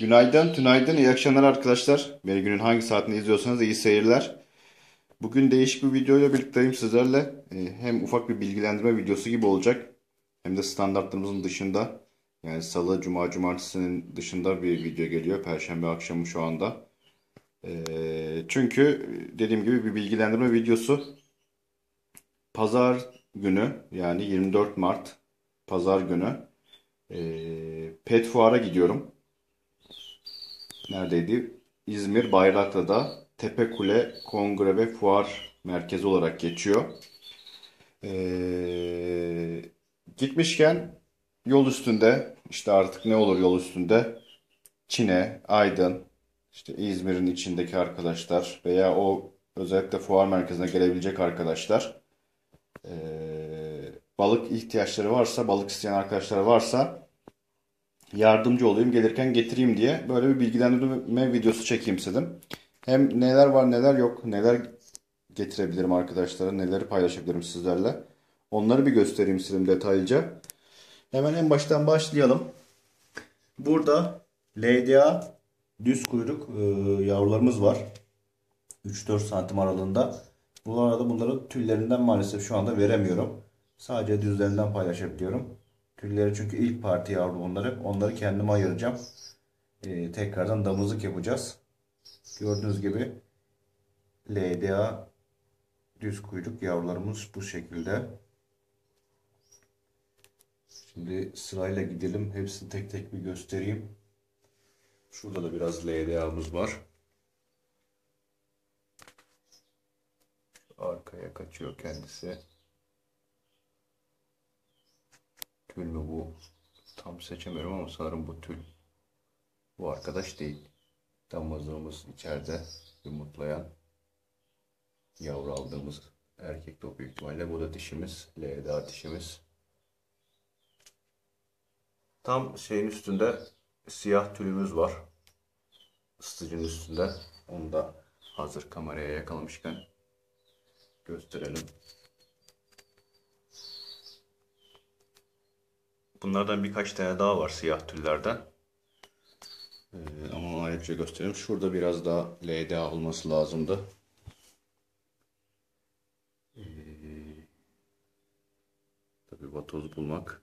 Günaydın, tünaydın, iyi akşamlar arkadaşlar. Beni günün hangi saatinde izliyorsanız iyi seyirler. Bugün değişik bir videoyla birlikteyim sizlerle. Ee, Hem ufak bir bilgilendirme videosu gibi olacak. Hem de standartlarımızın dışında. Yani salı, cuma, cumartesinin dışında bir video geliyor. Perşembe akşamı şu anda. Ee, Çünkü dediğim gibi bir bilgilendirme videosu. Pazar günü yani 24 Mart Pazar günü ee, Pet Fuar'a gidiyorum. Neredeydi? İzmir Bayraklı'da Tepekule Kongre ve Fuar Merkezi olarak geçiyor. Ee, gitmişken yol üstünde işte artık ne olur yol üstünde Çin'e, Aydın, işte İzmir'in içindeki arkadaşlar veya o özellikle fuar merkezine gelebilecek arkadaşlar ee, balık ihtiyaçları varsa, balık isteyen arkadaşlar varsa yardımcı olayım gelirken getireyim diye böyle bir bilgilendirme videosu çekeyim istedim. Hem neler var neler yok, neler getirebilirim arkadaşlara, neleri paylaşabilirim sizlerle. Onları bir göstereyim istedim detaylıca. Hemen en baştan başlayalım. Burada LDA düz kuyruk e, yavrularımız var. 3-4 santim aralığında. Bu arada bunları tüllerinden maalesef şu anda veremiyorum. Sadece düzlerinden paylaşabiliyorum. Tülleri çünkü ilk parti yavru bunları. Onları kendime ayıracağım. Ee, tekrardan damızlık yapacağız. Gördüğünüz gibi LDA düz kuyruk yavrularımız bu şekilde. Şimdi sırayla gidelim. Hepsini tek tek bir göstereyim. Şurada da biraz LDA'mız var. Arkaya kaçıyor kendisi. Tül mü bu? Tam seçemiyorum ama sanırım bu tül. Bu arkadaş değil. Damızlığımız içeride yumurtlayan yavru aldığımız erkek de büyük ihtimalle. Bu da dişimiz. LDA dişimiz. Tam şeyin üstünde siyah tülümüz var. Isıtıcının üstünde. Onu da hazır kameraya yakalamışken gösterelim. Bunlardan birkaç tane daha var siyah tüllerden. Ee, ama ayrıca göstereyim. Şurada biraz daha LDA olması lazımdı. Ee, tabii vatoz bulmak.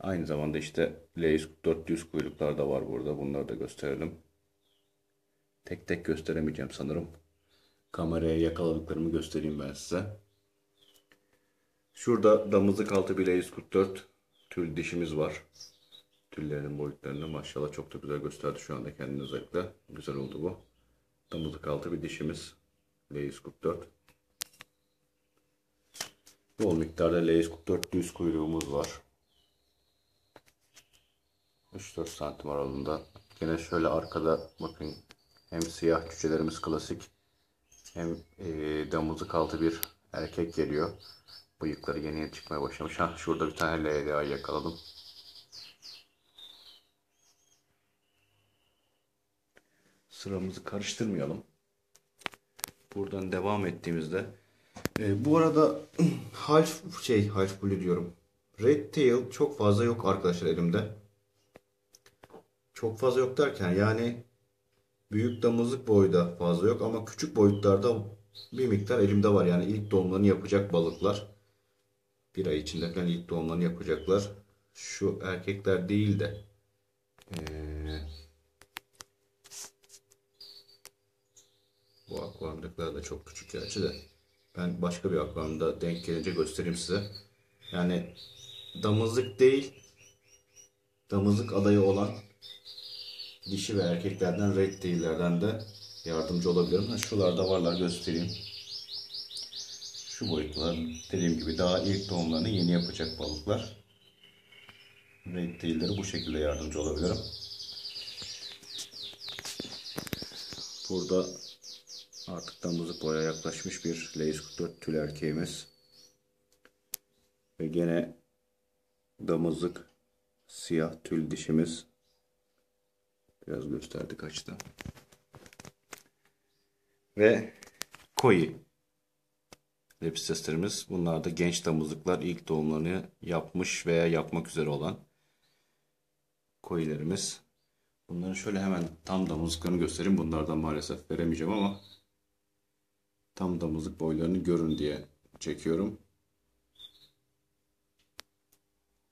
Aynı zamanda işte L144 kuyruklar da var burada. Bunları da gösterelim. Tek tek gösteremeyeceğim sanırım. Kameraya yakaladıklarımı göstereyim ben size. Şurada damızlık altı bile 144 tül dişimiz var. Tüllerinin boyutlarını maşallah çok da güzel gösterdi şu anda kendini özellikle. Güzel oldu bu. Damızlık altı bir dişimiz. L144. Bol miktarda L144 düz kuyruğumuz var. 3-4 santim aralığında. Yine şöyle arkada bakın hem siyah cücelerimiz klasik hem e, damızlık altı bir erkek geliyor. Bıyıkları yeni çıkmaya başlamış. Ha, şurada bir tane LDA yakaladım. Sıramızı karıştırmayalım. Buradan devam ettiğimizde e, bu arada half şey half blue diyorum. Red tail çok fazla yok arkadaşlar elimde. Çok fazla yok derken yani büyük damızlık boyda fazla yok ama küçük boyutlarda bir miktar elimde var. Yani ilk doğumlarını yapacak balıklar. Bir ay içinde falan ilk doğumlarını yapacaklar. Şu erkekler değil de ee, bu akvaryumdakiler de çok küçük gerçi de ben başka bir akvaryumda denk gelince göstereyim size. Yani damızlık değil damızlık adayı olan dişi ve erkeklerden red değillerden de yardımcı olabilirim. Şuralarda varlar göstereyim. Şu boyutlar dediğim gibi daha ilk doğumlarını yeni yapacak balıklar. Red değilleri bu şekilde yardımcı olabilirim. Burada artık damızlık boya yaklaşmış bir L144 tül erkeğimiz. Ve gene damızlık siyah tül dişimiz. Biraz gösterdi kaçtı. Ve koyu lepisteslerimiz. Bunlar da genç damızlıklar ilk doğumlarını yapmış veya yapmak üzere olan koyularımız. Bunları şöyle hemen tam damızlıklarını göstereyim. Bunlardan maalesef veremeyeceğim ama tam damızlık boylarını görün diye çekiyorum.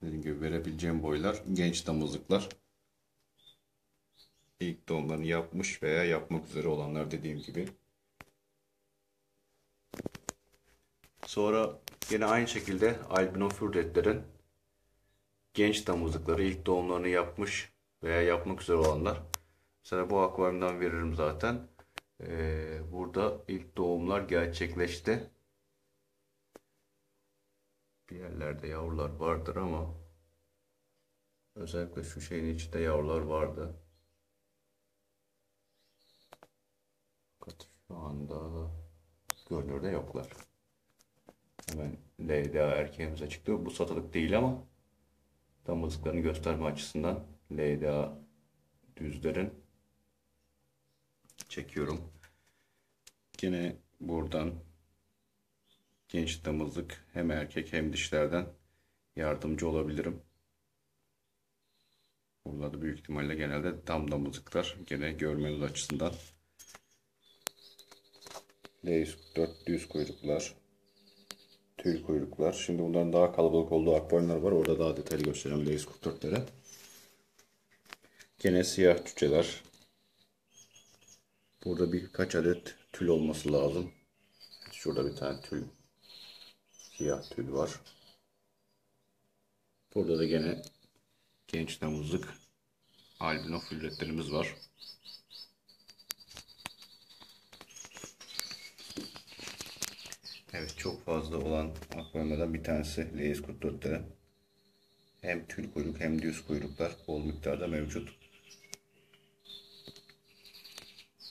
Dediğim gibi verebileceğim boylar genç damızlıklar. İlk doğumlarını yapmış veya yapmak üzere olanlar dediğim gibi. Sonra yine aynı şekilde albino fürdetlerin genç damızlıkları ilk doğumlarını yapmış veya yapmak üzere olanlar. Mesela bu akvaryumdan veririm zaten. Ee, burada ilk doğumlar gerçekleşti. Bir yerlerde yavrular vardır ama özellikle şu şeyin içinde yavrular vardı. Fakat şu anda görünürde yoklar. Hemen LDA erkeğimize çıktı. Bu satılık değil ama damızlıklarını gösterme açısından LDA düzlerin çekiyorum. Yine buradan genç damızlık hem erkek hem dişlerden yardımcı olabilirim. Burada da büyük ihtimalle genelde tam damızlıklar gene görmeniz açısından. L144 düz kuyruklar, tül kuyruklar. Şimdi bunların daha kalabalık olduğu akvaryumlar var. Orada daha detaylı göstereceğim L144'lere. Gene siyah cüceler. Burada birkaç adet tül olması lazım. Şurada bir tane tül. Siyah tül var. Burada da gene genç damızlık albino fülletlerimiz var. Evet çok fazla olan akvaryumlardan bir tanesi L144'te. Hem tül kuyruk hem düz kuyruklar bol miktarda mevcut.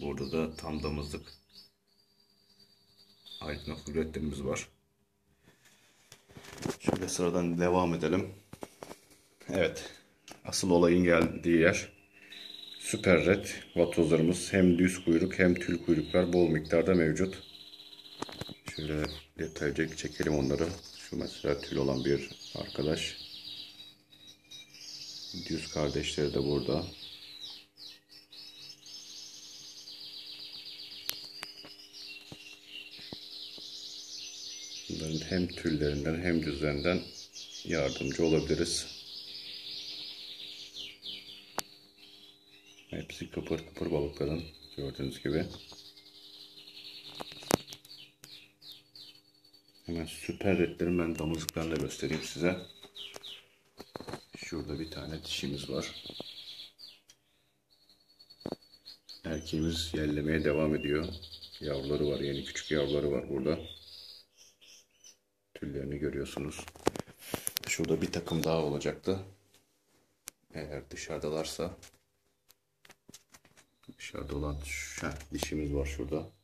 Burada da tam damızlık albino fülletlerimiz var. Şöyle sıradan devam edelim. Evet. Asıl olayın geldiği yer. Süper Red vatozlarımız hem düz kuyruk hem tül kuyruklar bol miktarda mevcut. Şöyle detaylıca çekelim onları. Şu mesela tül olan bir arkadaş. Düz kardeşleri de burada. Bunların hem tüllerinden hem düzlerinden yardımcı olabiliriz. Hepsi kıpır kıpır balıkların gördüğünüz gibi. Hemen süper redlerin ben damızlıklarını da göstereyim size. Şurada bir tane dişimiz var. Erkeğimiz yerlemeye devam ediyor. Yavruları var. Yeni küçük yavruları var burada. Tüllerini görüyorsunuz. Şurada bir takım daha olacaktı. Eğer dışarıdalarsa dışarıda olan heh, dişimiz var şurada.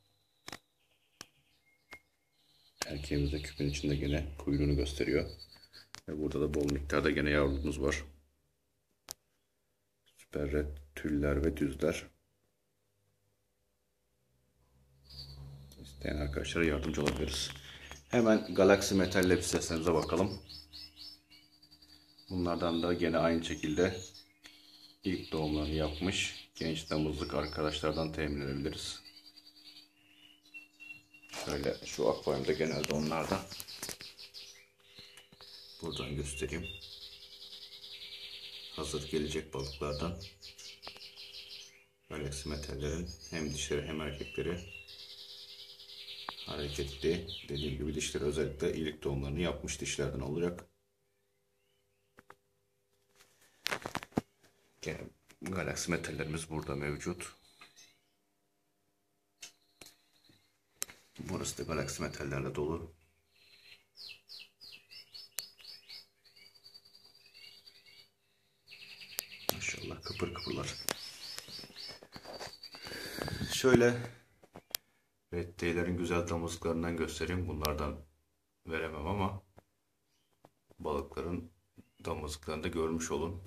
Erkeğimiz de küpün içinde gene kuyruğunu gösteriyor. Ve burada da bol miktarda gene yavrumuz var. Süper red tüller ve düzler. İsteyen arkadaşlara yardımcı olabiliriz. Hemen Galaxy Metal Lab seslerimize bakalım. Bunlardan da gene aynı şekilde ilk doğumlarını yapmış genç damızlık arkadaşlardan temin edebiliriz. Şöyle şu akvaryumda genelde onlardan. Buradan göstereyim. Hazır gelecek balıklardan. Galaxy metallerin hem dişleri hem erkekleri hareketli. Dediğim gibi dişleri özellikle iyilik doğumlarını yapmış dişlerden olacak. Metallerimiz burada mevcut. Burası da galaksi metallerle dolu. Maşallah kıpır kıpırlar. Şöyle Red Day'lerin güzel damızlıklarından göstereyim. Bunlardan veremem ama balıkların damızlıklarını da görmüş olun.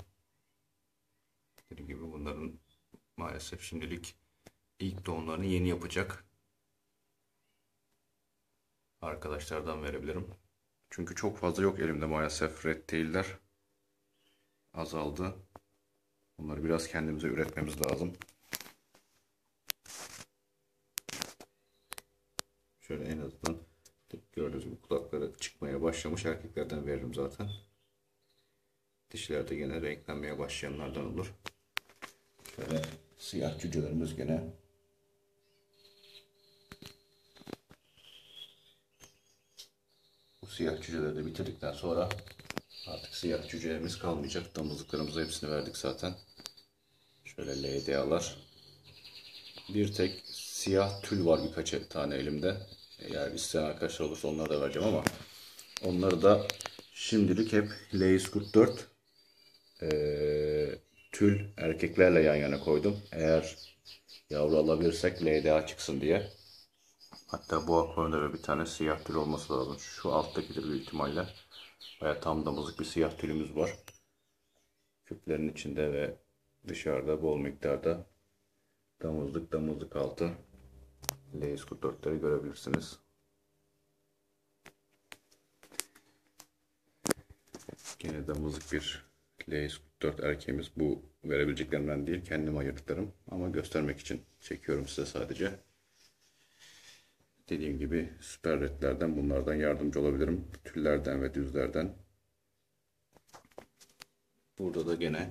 Dediğim gibi bunların maalesef şimdilik ilk doğumlarını yeni yapacak arkadaşlardan verebilirim. Çünkü çok fazla yok elimde maalesef red tail'ler azaldı. Bunları biraz kendimize üretmemiz lazım. Şöyle en azından gördüğünüz gibi kulakları çıkmaya başlamış erkeklerden veririm zaten. Dişler de gene renklenmeye başlayanlardan olur. Şöyle siyah cücelerimiz gene bu siyah cüceleri de bitirdikten sonra artık siyah cücelerimiz kalmayacak. Damızlıklarımızı hepsini verdik zaten. Şöyle LDA'lar. Bir tek siyah tül var birkaç tane elimde. Eğer isteyen arkadaşlar olursa onları da vereceğim ama onları da şimdilik hep Leis 44 ee, tül erkeklerle yan yana koydum. Eğer yavru alabilirsek LDA çıksın diye. Hatta bu akvaryumda da bir tane siyah tül olması lazım. Şu alttakidir büyük ihtimalle. Baya tam damızlık bir siyah tülümüz var. Küplerin içinde ve dışarıda bol miktarda damızlık damızlık altı Leis 44'leri görebilirsiniz. Gene damızlık bir Leis 44 erkeğimiz bu verebileceklerimden değil kendim ayırdıklarım ama göstermek için çekiyorum size sadece. Dediğim gibi süper redlerden bunlardan yardımcı olabilirim. Tüllerden ve düzlerden. Burada da gene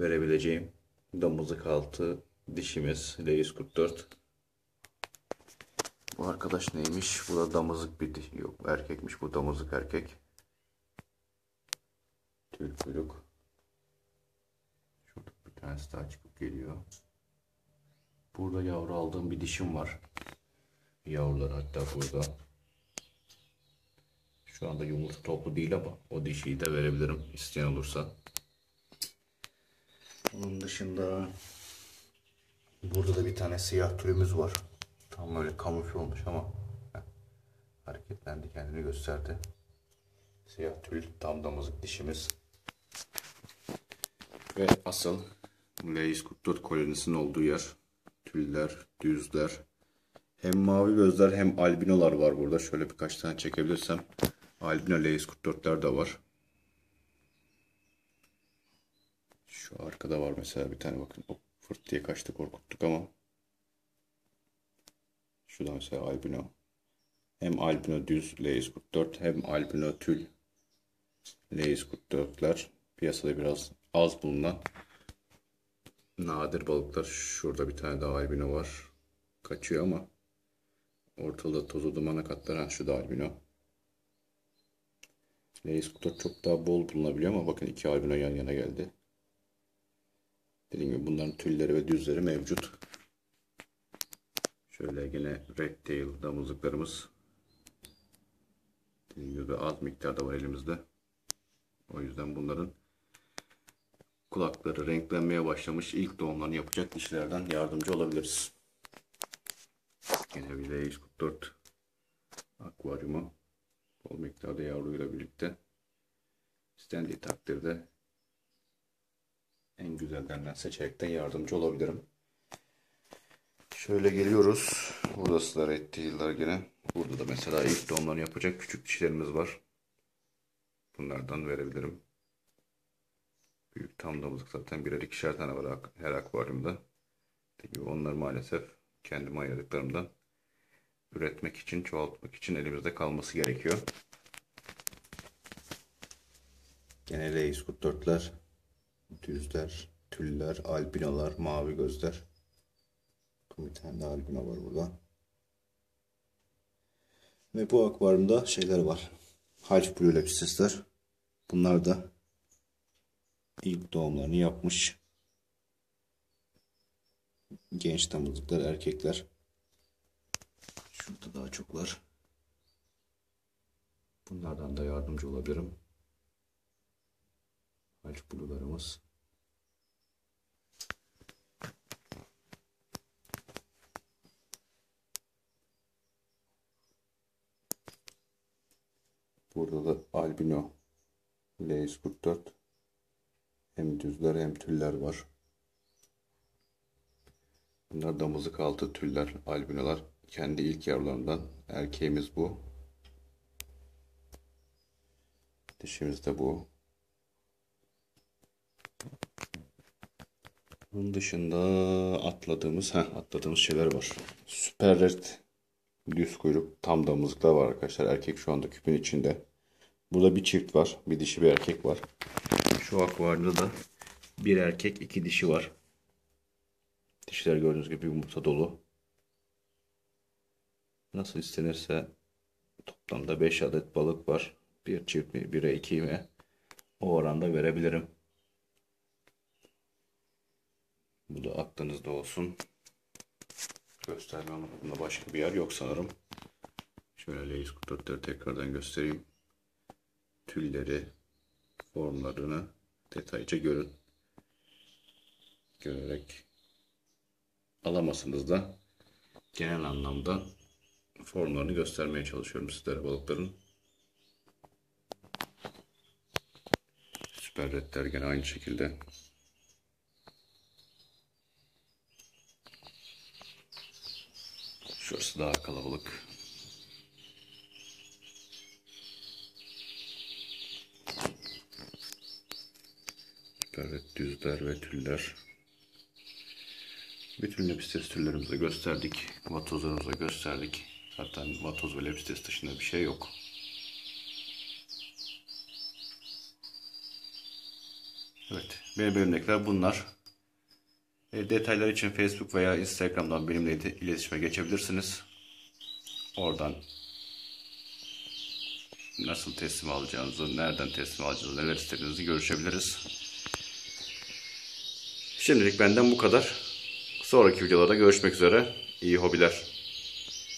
verebileceğim damızlık altı dişimiz Leis 44. Bu arkadaş neymiş? Bu da damızlık bir diş. Yok erkekmiş bu damızlık erkek. Tül kuyruk. Şurada bir tanesi daha çıkıp geliyor. Burada yavru aldığım bir dişim var. Yavrular hatta burada. Şu anda yumurta toplu değil ama o dişiyi de verebilirim isteyen olursa. Onun dışında burada da bir tane siyah türümüz var. Tam böyle kamufle olmuş ama heh, hareketlendi kendini gösterdi. Siyah tül tam damızlık dişimiz. Ve asıl Leis 44 kolonisinin olduğu yer. Tüller, düzler. Hem mavi gözler hem albinolar var burada. Şöyle birkaç tane çekebilirsem. Albino Leis 44'ler de var. Şu arkada var mesela bir tane bakın. O fırt diye kaçtı korkuttuk ama. Şu da mesela albino. Hem albino düz Leis 44 hem albino tül Leis 44'ler. Piyasada biraz az bulunan nadir balıklar. Şurada bir tane daha albino var. Kaçıyor ama ortalığı tozu dumana katlaran şu da albino. Leis 44 çok daha bol bulunabiliyor ama bakın iki albino yan yana geldi. Dediğim gibi bunların tülleri ve düzleri mevcut. Şöyle yine red tail damızlıklarımız. Dediğim gibi az miktarda var elimizde. O yüzden bunların kulakları renklenmeye başlamış ilk doğumlarını yapacak dişlerden yardımcı olabiliriz. Yine bir Leis 44 akvaryumu bol miktarda yavruyla birlikte istendiği takdirde en güzellerinden seçerekten yardımcı olabilirim. Şöyle geliyoruz. Burası da red değiller gene. Burada da mesela ilk doğumlarını yapacak küçük dişlerimiz var. Bunlardan verebilirim. Büyük tam damızlık zaten birer ikişer tane var her akvaryumda. Gibi onlar maalesef kendime ayırdıklarımdan üretmek için, çoğaltmak için elimizde kalması gerekiyor. Gene Reis 44'ler, düzler, tüller, albinolar, mavi gözler. Bir tane daha albino var burada. Ve bu akvaryumda şeyler var. Half Blue Lepsisler. Bunlar da ilk doğumlarını yapmış. Genç damızlıklar, erkekler. Şurada daha çok var. Bunlardan da yardımcı olabilirim. Half Blue'larımız. Burada da albino Leis 44 hem düzler hem tüller var. Bunlar damızlık altı tüller, albinolar. Kendi ilk yavrularından. Erkeğimiz bu. Dişimiz de bu. Bunun dışında atladığımız, heh, atladığımız şeyler var. Süper Red düz kuyruk tam damızlıklar var arkadaşlar. Erkek şu anda küpün içinde. Burada bir çift var. Bir dişi bir erkek var. Şu akvaryumda da bir erkek iki dişi var. Dişler gördüğünüz gibi yumurta dolu. Nasıl istenirse toplamda 5 adet balık var. Bir çift mi, bire iki mi? O oranda verebilirim. Bu da aklınızda olsun. Gösterme anlamında başka bir yer yok sanırım. Şöyle Leis kutlatları tekrardan göstereyim. Tülleri, formlarını detaylıca görün. Görerek alamasanız da genel anlamda formlarını göstermeye çalışıyorum sizlere balıkların. Süper redler gene aynı şekilde. Şurası daha kalabalık. Red düzler ve tüller. Bütün lepistes türlerimizi gösterdik. Vatozlarımızı gösterdik. Zaten vatoz ve lepistes dışında bir şey yok. Evet, benim örnekler bunlar. E, detaylar için Facebook veya Instagram'dan benimle iletişime geçebilirsiniz. Oradan nasıl teslim alacağınızı, nereden teslim alacağınızı, neler istediğinizi görüşebiliriz. Şimdilik benden bu kadar. Sonraki videolarda görüşmek üzere. İyi hobiler.